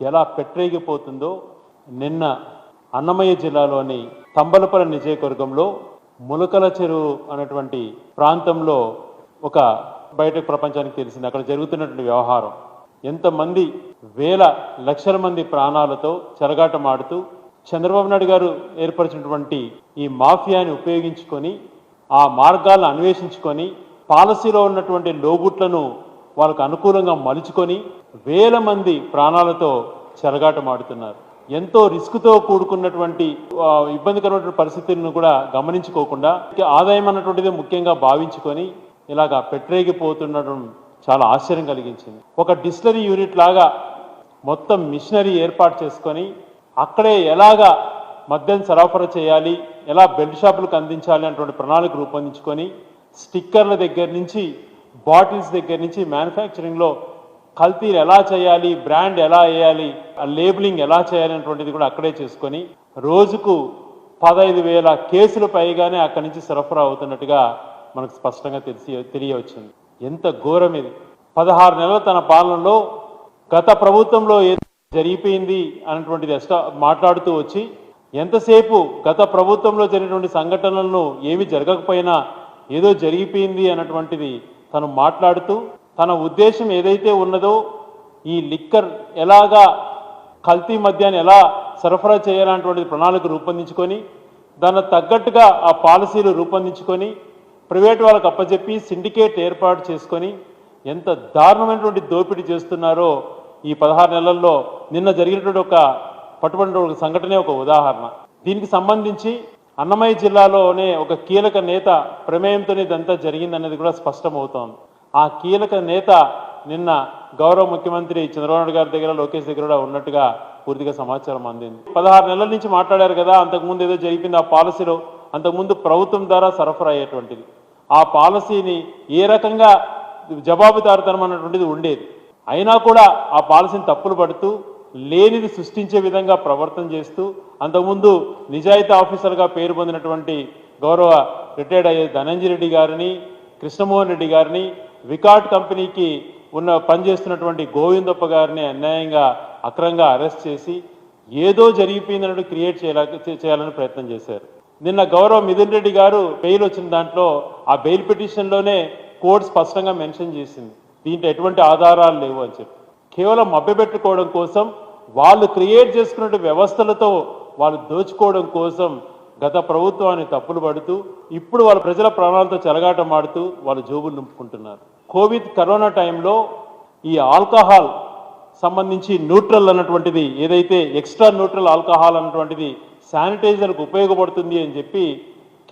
ఎలా పెట్టరేగిపోతుందో నిన్న అన్నమయ్య జిల్లాలోని తంబలపల్లి నిజయకవర్గంలో ములకల చెరువు అనేటువంటి ప్రాంతంలో ఒక బయట ప్రపంచానికి తెలిసింది. అక్కడ జరుగుతున్నటువంటి వ్యవహారం. ఎంతమంది వేల లక్షల మంది ప్రాణాలతో చెలగాటమాడుతూ చంద్రబాబు నాయుడు గారు ఏర్పరిచినటువంటి ఈ మాఫియాని ఉపయోగించుకొని ఆ మార్గాలను అన్వేషించుకొని పాలసీలో ఉన్నటువంటి లోగుట్లను వాళ్ళకు అనుకూలంగా మలుచుకొని వేల మంది ప్రాణాలతో చెలగాటమాడుతున్నారు ఎంతో రిస్క్తో కూడుకున్నటువంటి ఇబ్బందికరమైనటువంటి పరిస్థితులను కూడా గమనించుకోకుండా ఆదాయం అన్నటువంటిది ముఖ్యంగా భావించుకొని ఇలాగా పెట్టరేగిపోతుండడం చాలా ఆశ్చర్యం కలిగించింది. ఒక డిస్టరీ యూనిట్ లాగా మొత్తం మిషనరీ ఏర్పాటు చేసుకొని అక్కడే ఎలాగా మద్యం సరఫరా చేయాలి ఎలా బెల్ట్ షాపులకు అందించాలి అటువంటి ప్రణాళిక రూపొందించుకొని స్టిక్కర్ల దగ్గర నుంచి బాటిల్స్ దగ్గర నుంచి మ్యానుఫ్యాక్చరింగ్లో కల్తీలు ఎలా చేయాలి బ్రాండ్ ఎలా వేయాలి ఆ లేబులింగ్ ఎలా చేయాలి అనేటువంటిది కూడా అక్కడే చేసుకొని రోజుకు పదహైదు వేల కేసులు పైగానే అక్కడి నుంచి సరఫరా అవుతున్నట్టుగా మనకు స్పష్టంగా తెలిసి తెలియవచ్చింది. ఎంత ఘోరం ఇది. పదహారు నెలల తన పాలనలో గత ప్రభుత్వంలో ఏదో జరిగిపోయింది అన్నటువంటిది ఎస్ట మాట్లాడుతూ వచ్చి ఎంతసేపు గత ప్రభుత్వంలో జరిగినటువంటి సంఘటనలను ఏమి జరగకపోయినా ఏదో జరిగిపోయింది అన్నటువంటిది తను మాట్లాడుతూ తన ఉద్దేశం ఏదైతే ఉన్నదో ఈ లిక్కర్ ఎలాగా కల్తీ మద్యాన్ని ఎలా సరఫరా చేయాలన్నటువంటి ప్రణాళిక రూపొందించుకొని దానికి తగ్గట్టుగా ఆ పాలసీలు రూపొందించుకొని ప్రైవేట్ వాళ్ళకి అప్పచెప్పి సిండికేట్ ఏర్పాటు చేసుకొని ఎంత దారుణమైనటువంటి దోపిడీ చేస్తున్నారో ఈ పదహారు నెలల్లో నిన్న జరిగినటువంటి ఒక పట్టుబడిన సంఘటనే ఒక ఉదాహరణ. దీనికి సంబంధించి అన్నమయ్య జిల్లాలోనే ఒక కీలక నేత ప్రమేయంతో ఇదంతా జరిగిందనేది కూడా స్పష్టమవుతోంది. ఆ కీలక నేత నిన్న గౌరవ ముఖ్యమంత్రి చంద్రబాబు నాయుడు గారి దగ్గర లోకేష్ దగ్గర కూడా ఉన్నట్టుగా పూర్తిగా సమాచారం అందింది. పదహారు నెలల నుంచి మాట్లాడారు కదా అంతకుముందు ఏదో జరిగింది ఆ పాలసీలో అంతకుముందు ప్రభుత్వం ద్వారా సరఫరా అయ్యేటువంటిది. ఆ పాలసీని ఏ రకంగా జవాబుదారుతనం అన్నటువంటిది ఉండేది. అయినా కూడా ఆ పాలసీని తప్పులు పడుతూ లేనిది సృష్టించే విధంగా ప్రవర్తన చేస్తూ అంతకుముందు నిజాయితీ ఆఫీసర్గా పేరు పొందినటువంటి గౌరవ రిటైర్డ్ అయ్యే ధనంజయ రెడ్డి గారిని కృష్ణమోహన్ రెడ్డి గారిని వికాట్ కంపెనీకి ఉన్న పనిచేస్తున్నటువంటి గోవిందప్ప గారిని అన్యాయంగా అక్రంగా అరెస్ట్ చేసి ఏదో జరిగిపోయిందన్నట్టు క్రియేట్ చేయాల చేయాలని ప్రయత్నం చేశారు. నిన్న గౌరవ మిథున్ రెడ్డి గారు బెయిల్ వచ్చిన దాంట్లో ఆ బెయిల్ పిటిషన్లోనే కోర్టు స్పష్టంగా మెన్షన్ చేసింది. దీంట్లో ఎటువంటి ఆధారాలు లేవు అని చెప్పి. కేవలం మభ్యపెట్టుకోవడం కోసం వాళ్ళు క్రియేట్ చేసుకున్న వ్యవస్థలతో వాళ్ళు దోచుకోవడం కోసం గత ప్రభుత్వాన్ని తప్పులు పడుతూ ఇప్పుడు వాళ్ళ ప్రజల ప్రాణాలతో చెలగాటం ఆడుతూ వాళ్ళు జోబులు నింపుకుంటున్నారు. కోవిడ్ కరోనా టైంలో ఈ ఆల్కహాల్ సంబంధించి న్యూట్రల్ అన్నటువంటిది ఏదైతే ఎక్స్ట్రా న్యూట్రల్ ఆల్కహాల్ అన్నటువంటిది శానిటైజర్కు ఉపయోగపడుతుంది అని చెప్పి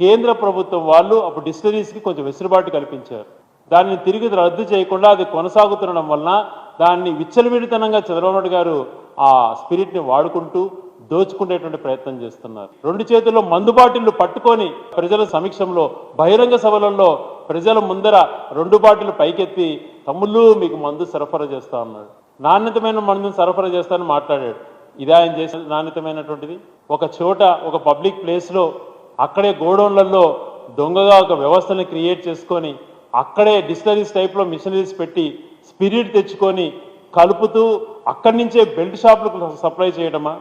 కేంద్ర ప్రభుత్వం వాళ్ళు అప్పుడు డిస్టరీస్కి కొంచెం వెసులుబాటు కల్పించారు. దాన్ని తిరిగి రద్దు చేయకుండా అది కొనసాగుతుండడం వలన దాన్ని విచ్చలవిడితనంగా చంద్రబాబు గారు ఆ స్పిరిట్ని వాడుకుంటూ దోచుకునేటువంటి ప్రయత్నం చేస్తున్నారు. రెండు చేతుల్లో మందు బాటిళ్ళు పట్టుకొని ప్రజల సమీక్షంలో బహిరంగ సభలలో ప్రజల ముందర రెండు బాటిలు పైకెత్తి తమ్ముళ్ళు మీకు మందు సరఫరా చేస్తా ఉన్నాడు నాణ్యతమైన మందుని సరఫరా చేస్తానని మాట్లాడాడు. ఇది ఆయన చేసిన నాణ్యతమైనటువంటిది. ఒక చోట ఒక పబ్లిక్ ప్లేస్లో అక్కడే గోడౌన్లలో దొంగగా ఒక వ్యవస్థను క్రియేట్ చేసుకొని అక్కడే డిస్టరీస్ టైప్లో మిషనరీస్ పెట్టి స్పిరిట్ తెచ్చుకొని కలుపుతూ అక్కడి నుంచే బెల్ట్ షాపులకు సప్లై చేయడమా?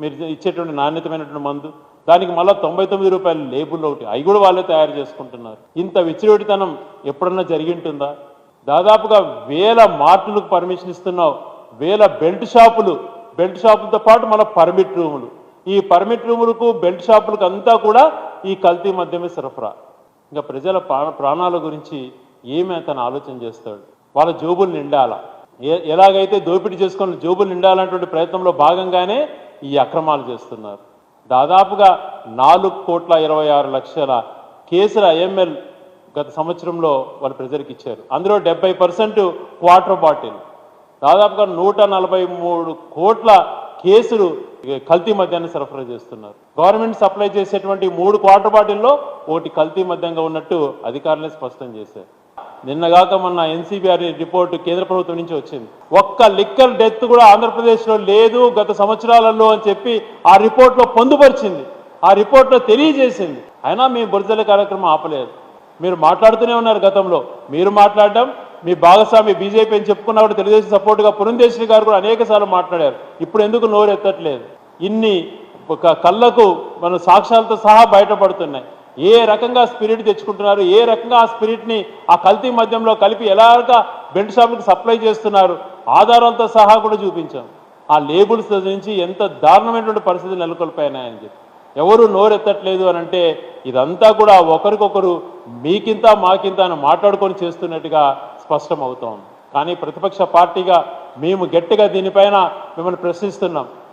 మీరు ఇచ్చేటువంటి నాణ్యతమైనటువంటి మందు. దానికి మళ్ళీ తొంభై తొమ్మిది రూపాయల లేబుల్ ఒకటి. అవి కూడా వాళ్ళే తయారు చేసుకుంటున్నారు. ఇంత విచ్చిరోడితనం ఎప్పుడన్నా జరిగి ఉంటుందా దాదాపుగా వేల మార్టులకు పర్మిషన్ ఇస్తున్నావు. వేల బెల్ట్ షాపులు. బెల్ట్ షాపులతో పాటు మన పర్మిట్ రూములు. ఈ పర్మిట్ రూములకు బెల్ట్ షాపులకు అంతా కూడా ఈ కల్తీ మధ్యమే సరఫరా. ఇంకా ప్రజల ప్రాణ ప్రాణాల గురించి ఏమి అతను ఆలోచన చేస్తాడు? వాళ్ళ జోబులు నిండాల. ఏ- ఎలాగైతే దోపిడీ చేసుకొని జోబులు నిండాలన్నటువంటి ప్రయత్నంలో భాగంగానే ఈ అక్రమాలు చేస్తున్నారు. దాదాపుగా నాలుగు కోట్ల ఇరవై ఆరు లక్షల కేసుల ఐఎంఎల్ గత సంవత్సరంలో వాళ్ళు ప్రజలకు ఇచ్చారు. అందులో డెబ్బై పర్సెంట్ క్వార్టర్ బాటిల్. దాదాపుగా నూట నలభై మూడు కోట్ల కేసులు కల్తీ మద్యాన్ని సరఫరా చేస్తున్నారు. గవర్నమెంట్ సప్లై చేసేటువంటి మూడు క్వార్టర్ బాటిల్లో ఒకటి కల్తీ మద్యంగా ఉన్నట్టు అధికారులే స్పష్టం చేశారు. నిన్నగాక మొన్న ఎన్సీబీఆర్ రిపోర్టు కేంద్ర ప్రభుత్వం నుంచి వచ్చింది. ఒక్క లిక్కర్ డెత్ కూడా ఆంధ్రప్రదేశ్లో లేదు గత సంవత్సరాలలో అని చెప్పి ఆ రిపోర్ట్లో పొందుపరిచింది. ఆ రిపోర్ట్లో తెలియజేసింది. అయినా మీ బురదల కార్యక్రమం ఆపలేదు. మీరు మాట్లాడుతూనే ఉన్నారు గతంలో. మీరు మాట్లాడడం మీ భాగస్వామి బీజేపీ అని చెప్పుకున్నప్పుడు తెలుగుదేశం సపోర్ట్గా పురంధేశ్వరి గారు కూడా అనేక సార్లు మాట్లాడారు. ఇప్పుడు ఎందుకు నోరు ఎత్తట్లేదు ఇన్ని ఒక కళ్ళకు మన సాక్ష్యాలతో సహా బయటపడుతున్నాయి. ఏ రకంగా స్పిరిట్ తెచ్చుకుంటున్నారు? ఏ రకంగా ఆ స్పిరిట్ని ఆ కల్తీ మద్యంలో కలిపి ఎలాగా బెల్ట్ షాపులకు సప్లై చేస్తున్నారు? ఆధారాలతో సహా కూడా చూపించాం. ఆ లేబుల్స్ నుంచి ఎంత దారుణమైనటువంటి పరిస్థితులు నెలకొల్పోయినాయని చెప్పి. ఎవరు నోరెత్తట్లేదు అని అంటే ఇదంతా కూడా ఒకరికొకరు మీకింత మాకింత అని మాట్లాడుకొని చేస్తున్నట్టుగా స్పష్టం అవుతోంది కానీ ప్రతిపక్ష పార్టీగా మేము గట్టిగా దీనిపైన మిమ్మల్ని ప్రశ్నిస్తున్నాం.